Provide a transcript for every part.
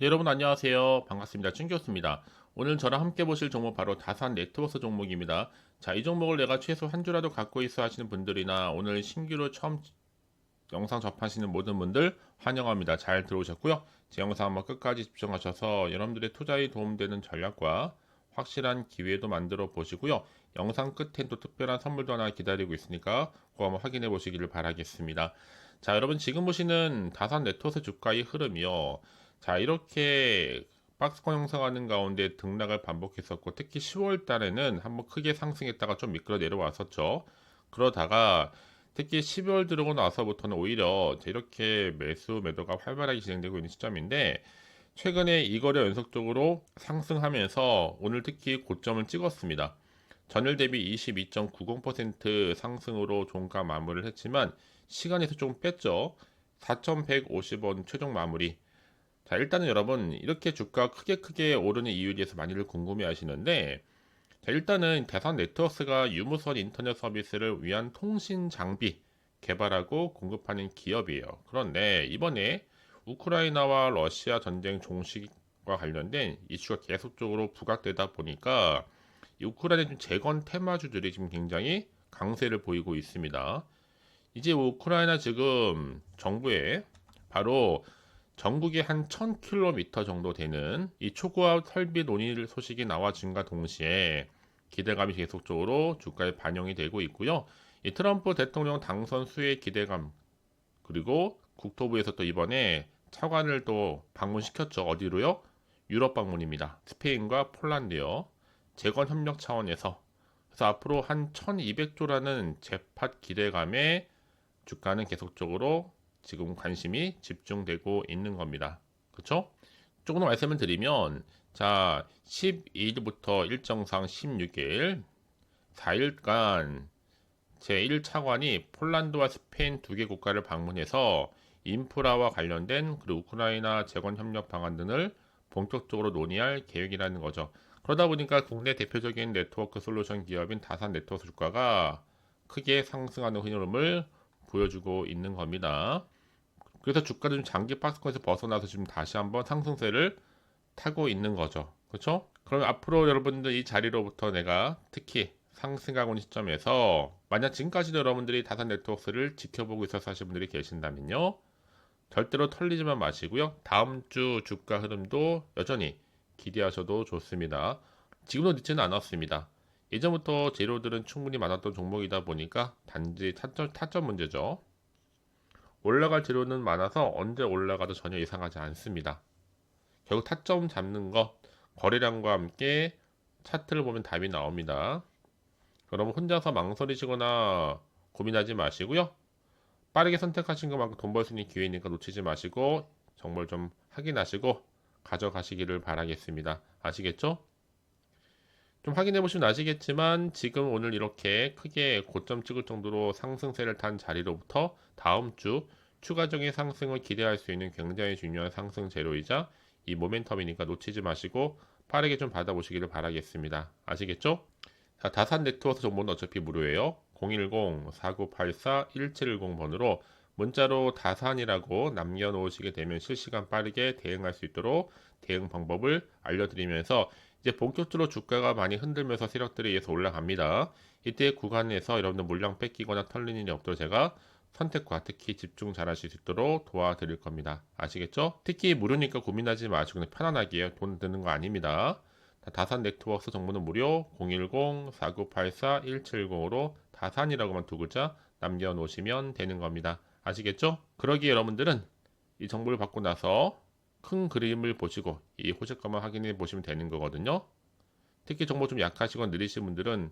네, 여러분 안녕하세요. 반갑습니다. 춘교수입니다. 오늘 저랑 함께 보실 종목 바로 다산 네트워크 종목입니다. 자, 이 종목을 내가 최소 한 주라도 갖고 있어 하시는 분들이나 오늘 신규로 처음 영상 접하시는 모든 분들 환영합니다. 잘 들어오셨고요. 제 영상 한번 끝까지 집중하셔서 여러분들의 투자에 도움되는 전략과 확실한 기회도 만들어 보시고요. 영상 끝엔 또 특별한 선물도 하나 기다리고 있으니까 그거 한번 확인해 보시기를 바라겠습니다. 자, 여러분 지금 보시는 다산 네트워크 주가의 흐름이요. 자, 이렇게 박스권 형성하는 가운데 등락을 반복했었고 특히 10월 달에는 한번 크게 상승했다가 좀 미끄러 내려왔었죠. 그러다가 특히 12월 들어오고 나서부터는 오히려 이렇게 매수 매도가 활발하게 진행되고 있는 시점인데 최근에 이 거래 연속적으로 상승하면서 오늘 특히 고점을 찍었습니다. 전일 대비 22.90% 상승으로 종가 마무리를 했지만 시간에서 좀 뺐죠. 4,150원 최종 마무리. 자, 일단은 여러분 이렇게 주가 크게 크게 오르는 이유에 대해서 많이들 궁금해 하시는데 자, 일단은 대산 네트워크가 유무선 인터넷 서비스를 위한 통신 장비 개발하고 공급하는 기업이에요. 그런데 이번에 우크라이나와 러시아 전쟁 종식과 관련된 이슈가 계속적으로 부각되다 보니까 이 우크라이나 재건 테마주들이 지금 굉장히 강세를 보이고 있습니다. 이제 우크라이나 지금 정부에 바로 전국에 한 1000km 정도 되는 이 초고압 설비 논의 소식이 나와진과 동시에 기대감이 계속적으로 주가에 반영이 되고 있고요. 이 트럼프 대통령 당선 수의 기대감 그리고 국토부에서 또 이번에 차관을 또 방문시켰죠. 어디로요? 유럽 방문입니다. 스페인과 폴란드요. 재건 협력 차원에서 그래서 앞으로 한 1200조라는 재팟 기대감에 주가는 계속적으로 지금 관심이 집중되고 있는 겁니다. 그렇죠? 조금 더 말씀을 드리면 자 12일부터 일정상 16일 4일간 제1차관이 폴란드와 스페인 두 개 국가를 방문해서 인프라와 관련된 그리고 우크라이나 재건 협력 방안 등을 본격적으로 논의할 계획이라는 거죠. 그러다 보니까 국내 대표적인 네트워크 솔루션 기업인 다산 네트워크 주가가 크게 상승하는 흐름을 보여주고 있는 겁니다. 그래서 주가도 좀 장기 박스권에서 벗어나서 지금 다시 한번 상승세를 타고 있는 거죠. 그렇죠? 그럼 앞으로 여러분들 이 자리로부터 내가 특히 상승하고 있는 시점에서 만약 지금까지도 여러분들이 다산 네트워크를 지켜보고 있어서 하신 분들이 계신다면요. 절대로 털리지만 마시고요. 다음 주 주가 흐름도 여전히 기대하셔도 좋습니다. 지금도 늦지는 않았습니다. 예전부터 재료들은 충분히 많았던 종목이다 보니까 단지 타점, 타점 문제죠. 올라갈 재료는 많아서 언제 올라가도 전혀 이상하지 않습니다. 결국 타점 잡는 것, 거래량과 함께 차트를 보면 답이 나옵니다. 여러분 혼자서 망설이시거나 고민하지 마시고요. 빠르게 선택하신 것만큼 돈 벌 수 있는 기회니까 놓치지 마시고 정보를 좀 확인하시고 가져가시기를 바라겠습니다. 아시겠죠? 좀 확인해 보시면 아시겠지만 지금 오늘 이렇게 크게 고점 찍을 정도로 상승세를 탄 자리로부터 다음 주 추가적인 상승을 기대할 수 있는 굉장히 중요한 상승 재료이자 이 모멘텀이니까 놓치지 마시고 빠르게 좀 받아보시기를 바라겠습니다. 아시겠죠? 자, 다산 네트워크 정보는 어차피 무료예요. 010-4984-1710번으로 문자로 다산이라고 남겨놓으시게 되면 실시간 빠르게 대응할 수 있도록 대응 방법을 알려드리면서 이제 본격적으로 주가가 많이 흔들면서 세력들에 의해서 올라갑니다. 이때 구간에서 여러분들 물량 뺏기거나 털리는 일이 없도록 제가 선택과 특히 집중 잘 하실 수 있도록 도와드릴 겁니다. 아시겠죠? 특히 무료니까 고민하지 마시고 편안하게 돈 드는 거 아닙니다. 다산 네트워크 정보는 무료 010-4984-1710으로 다산이라고만 두 글자 남겨놓으시면 되는 겁니다. 아시겠죠? 그러기에 여러분들은 이 정보를 받고 나서 큰 그림을 보시고 이 호재가만 확인해 보시면 되는 거거든요. 특히 정보 좀 약하시거나 느리신 분들은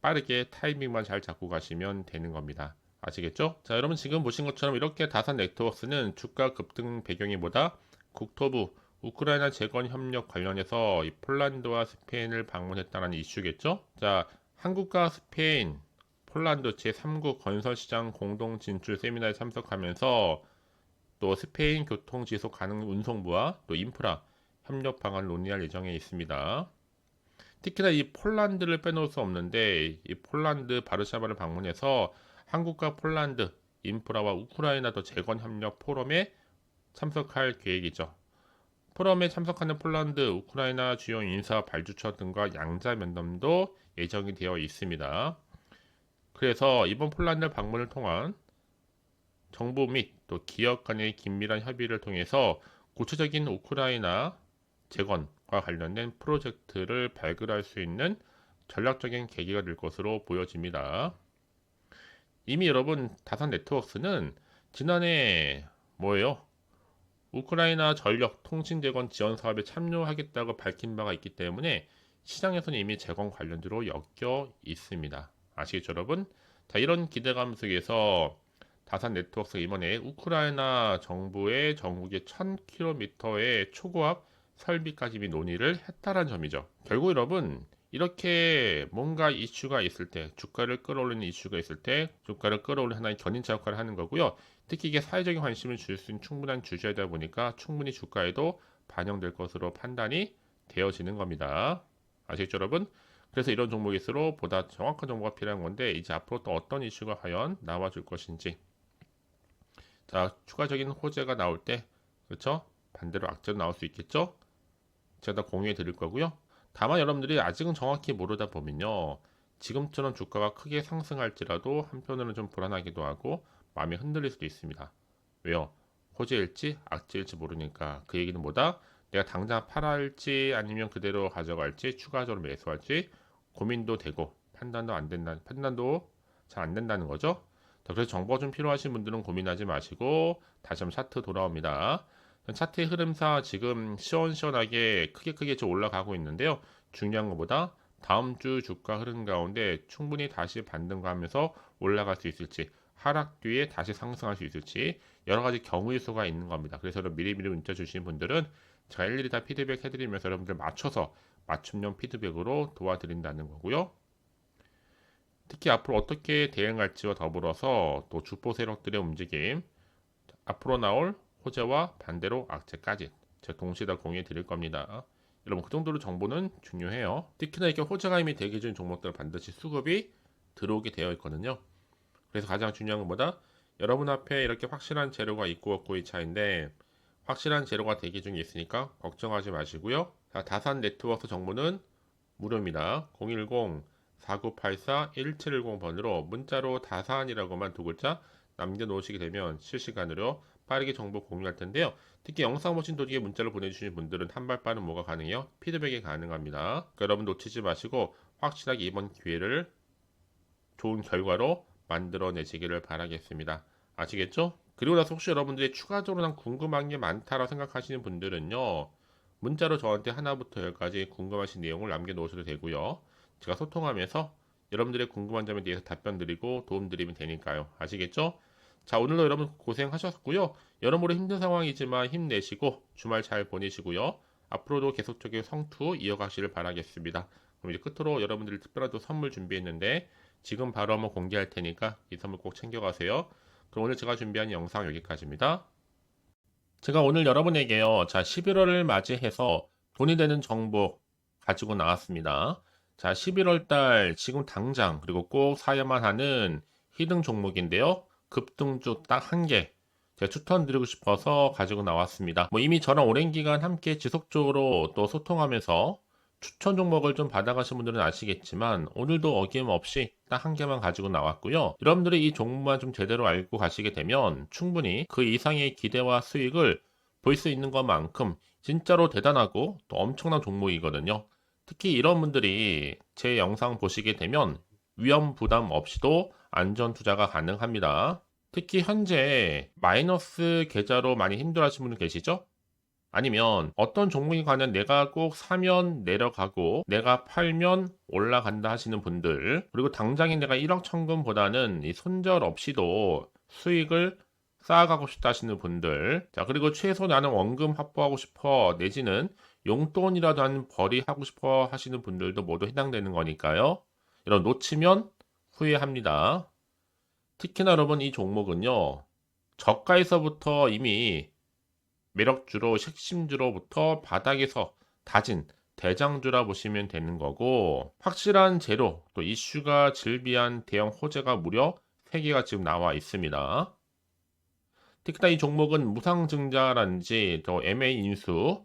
빠르게 타이밍만 잘 잡고 가시면 되는 겁니다. 아시겠죠? 자, 여러분 지금 보신 것처럼 이렇게 다산 네트워크는 주가 급등 배경이 뭐다? 국토부 우크라이나 재건 협력 관련해서 이 폴란드와 스페인을 방문했다는 이슈겠죠? 자, 한국과 스페인, 폴란드 제3국 건설시장 공동 진출 세미나에 참석하면서 또 스페인 교통 지속 가능 운송부와 또 인프라 협력 방안을 논의할 예정에 있습니다. 특히나 이 폴란드를 빼놓을 수 없는데 이 폴란드 바르샤바를 방문해서 한국과 폴란드 인프라와 우크라이나 도 재건 협력 포럼에 참석할 계획이죠. 포럼에 참석하는 폴란드, 우크라이나 주요 인사 발주처 등과 양자 면담도 예정이 되어 있습니다. 그래서 이번 폴란드 방문을 통한 정부 및 또 기업 간의 긴밀한 협의를 통해서 구체적인 우크라이나 재건과 관련된 프로젝트를 발굴할 수 있는 전략적인 계기가 될 것으로 보여집니다. 이미 여러분 다산 네트워크스는 지난해 뭐예요? 우크라이나 전력 통신 재건 지원 사업에 참여하겠다고 밝힌 바가 있기 때문에 시장에서는 이미 재건 관련주로 엮여 있습니다. 아시겠죠, 여러분? 자, 이런 기대감 속에서 다산 네트워크가 이번에 우크라이나 정부의 전국의 1000km의 초고압 설비까지 이미 논의를 했다는 점이죠. 결국 여러분 이렇게 뭔가 이슈가 있을 때 주가를 끌어올리는 이슈가 있을 때 주가를 끌어올리는 하나의 견인차 역할을 하는 거고요. 특히 이게 사회적인 관심을 줄 수 있는 충분한 주제이다 보니까 충분히 주가에도 반영될 것으로 판단이 되어지는 겁니다. 아시겠죠 여러분? 그래서 이런 종목일수록 보다 정확한 정보가 필요한 건데 이제 앞으로 또 어떤 이슈가 과연 나와줄 것인지 자 추가적인 호재가 나올 때 그렇죠? 반대로 악재도 나올 수 있겠죠? 제가 다 공유해 드릴 거고요. 다만 여러분들이 아직은 정확히 모르다 보면요. 지금처럼 주가가 크게 상승할지라도 한편으로는 좀 불안하기도 하고 마음이 흔들릴 수도 있습니다. 왜요? 호재일지 악재일지 모르니까 그 얘기는 뭐다? 내가 당장 팔아할지 아니면 그대로 가져갈지 추가적으로 매수할지 고민도 되고 판단도 안 된다 판단도 잘 안 된다는 거죠. 자, 그래서 정보가 좀 필요하신 분들은 고민하지 마시고 다시 한번 차트 돌아옵니다. 차트의 흐름상 지금 시원시원하게 크게 크게 좀 올라가고 있는데요. 중요한 것보다 다음 주 주가 흐름 가운데 충분히 다시 반등하면서 올라갈 수 있을지 하락 뒤에 다시 상승할 수 있을지 여러 가지 경우의 수가 있는 겁니다. 그래서 미리미리 문자 주신 분들은 제가 일일이 다 피드백 해드리면서 여러분들 맞춰서 맞춤형 피드백으로 도와드린다는 거고요. 특히 앞으로 어떻게 대응할지와 더불어서 또 주포 세력들의 움직임, 앞으로 나올 호재와 반대로 악재까지 제가 동시에 다 공유해 드릴 겁니다. 여러분 그 정도로 정보는 중요해요. 특히나 이렇게 호재가 이미 대기 중인 종목들은 반드시 수급이 들어오게 되어 있거든요. 그래서 가장 중요한 것보다 여러분 앞에 이렇게 확실한 재료가 있고 없고의 차인데 확실한 재료가 대기 중에 있으니까 걱정하지 마시고요. 자, 다산 네트워크 정보는 무료입니다. 010-4984-1710번으로 문자로 다산이라고만 두 글자 남겨놓으시게 되면 실시간으로 빠르게 정보 공유할 텐데요. 특히 영상 보신 도중에 문자를 보내주시는 분들은 한 발 빠른 뭐가 가능해요? 피드백이 가능합니다. 그러니까 여러분 놓치지 마시고 확실하게 이번 기회를 좋은 결과로 만들어내시기를 바라겠습니다. 아시겠죠? 그리고 나서 혹시 여러분들이 추가적으로 난 궁금한 게 많다라고 생각하시는 분들은요. 문자로 저한테 하나부터 열까지 궁금하신 내용을 남겨놓으셔도 되고요. 제가 소통하면서 여러분들의 궁금한 점에 대해서 답변 드리고 도움 드리면 되니까요. 아시겠죠? 자, 오늘도 여러분 고생하셨고요. 여러모로 힘든 상황이지만 힘내시고 주말 잘 보내시고요. 앞으로도 계속적인 성투 이어가시길 바라겠습니다. 그럼 이제 끝으로 여러분들이 특별한 또 선물 준비했는데 지금 바로 한번 공개할 테니까 이 선물 꼭 챙겨가세요. 그럼 오늘 제가 준비한 영상 여기까지입니다. 제가 오늘 여러분에게요. 자, 11월을 맞이해서 돈이 되는 정보 가지고 나왔습니다. 자, 11월 달 지금 당장 그리고 꼭 사야만 하는 히든 종목인데요. 급등주 딱 한 개. 제가 추천 드리고 싶어서 가지고 나왔습니다. 뭐 이미 저랑 오랜 기간 함께 지속적으로 또 소통하면서 추천 종목을 좀 받아가신 분들은 아시겠지만 오늘도 어김없이 딱 한 개만 가지고 나왔고요. 여러분들이 이 종목만 좀 제대로 알고 가시게 되면 충분히 그 이상의 기대와 수익을 볼 수 있는 것만큼 진짜로 대단하고 또 엄청난 종목이거든요. 특히 이런 분들이 제 영상 보시게 되면 위험 부담 없이도 안전 투자가 가능합니다. 특히 현재 마이너스 계좌로 많이 힘들어하시는 분들 계시죠? 아니면 어떤 종목에 관한 내가 꼭 사면 내려가고 내가 팔면 올라간다 하시는 분들 그리고 당장에 내가 1억 천금보다는 이 손절 없이도 수익을 쌓아가고 싶다 하시는 분들 자 그리고 최소 나는 원금 확보하고 싶어 내지는 용돈이라도 한 벌이 하고 싶어 하시는 분들도 모두 해당되는 거니까요 이런 놓치면 후회합니다 특히나 여러분 이 종목은요 저가에서부터 이미 매력주로 핵심주로부터 바닥에서 다진 대장주라 보시면 되는 거고 확실한 재료 또 이슈가 질비한 대형 호재가 무려 3개가 지금 나와 있습니다. 특히나 이 종목은 무상증자라든지 또 MA 인수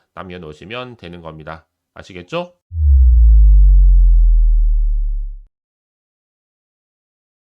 남겨놓으시면 되는 겁니다. 아시겠죠?